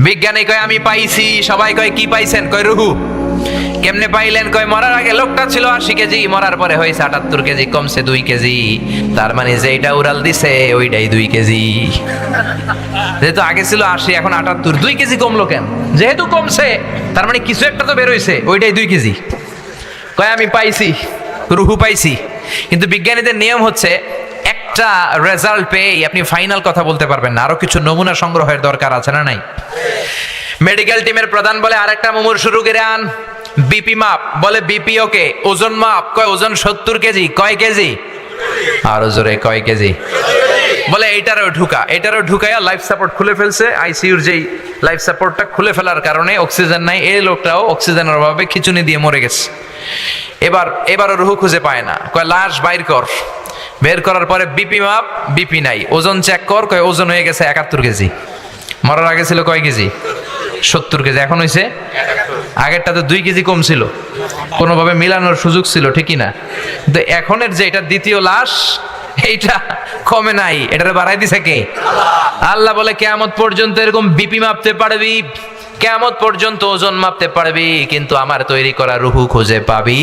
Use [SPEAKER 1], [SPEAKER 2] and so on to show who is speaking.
[SPEAKER 1] বিজ্ঞানী কয়, আমি পাইছি। সবাই কয়, কি পাইছেন? কয়, রুহু। কেমনে পাইলেন? কয়, মরার আগে লোকটা ছিল আশি কেজি, মরার পরে হয়েছে আটাত্তর কেজি, কমছে দুই কেজি। তার মানে যেইটা উড়াল দিছে, ওইটাই দুই কেজি। যেহেতু আগে ছিল আশি, এখন আটাত্তর, দুই কেজি কমলো কেন? যেহেতু কমছে, তার মানে কিছু একটা তো বেরোইছে, ওইটাই দুই কেজি। কয়, আমি পাইছি। রুহু পাইছি। কিন্তু বিজ্ঞানীদের নিয়ম হচ্ছে একটা রেজাল্ট পেয়ে আপনি ফাইনাল কথা বলতে পারবেন না। আরও কিছু নমুনা সংগ্রহের দরকার আছে না নাই? মেডিকেল টিমের প্রধান বলে আরেকটা মুমুর শুরু করে আন বিপি মাপ, বলে বিপি ওকে। ওজন মাপ, কয় ওজন? সত্তর কেজি। কয় কেজি? আরও জোরে, কয় কেজি? বলে এইটারও ঢুকা। এটারও ঢুকাইয়া লাইফ সাপোর্ট খুলে ফেলছে। আইসিইউর যেই লাইফ সাপোর্টটা খুলে ফেলার কারণে অক্সিজেন নাই। এই লোকটাও অক্সিজেনের অভাবে খিচুনি দিয়ে মরে গেছে। এবার, এবারও রুহু খুঁজে পায় না। কয়, লাশ, বাইর কর। বের করার পরে বিপি মাপ, বিপি নাই। ওজন চেক কর, কয় ওজন হয়ে গেছে একাত্তর কেজি। মরার আগে ছিল কয় কেজি? সত্তর কেজি, এখন হয়েছে আগেরটা তো দুই কেজি কম ছিল। কোনোভাবে মিলানোর সুযোগ ছিল, ঠিকই না? কিন্তু এখনের যে এটা দ্বিতীয় লাশ, এইটা কমে নাই। এটা বাড়াই দিছে কে? আল্লাহ বলে, কেয়ামত পর্যন্ত এরকম বিপি মাপতে পারবি, কেয়ামত পর্যন্ত ওজন মাপতে পারবি, কিন্তু আমার তৈরি করা রুহু খুঁজে পাবি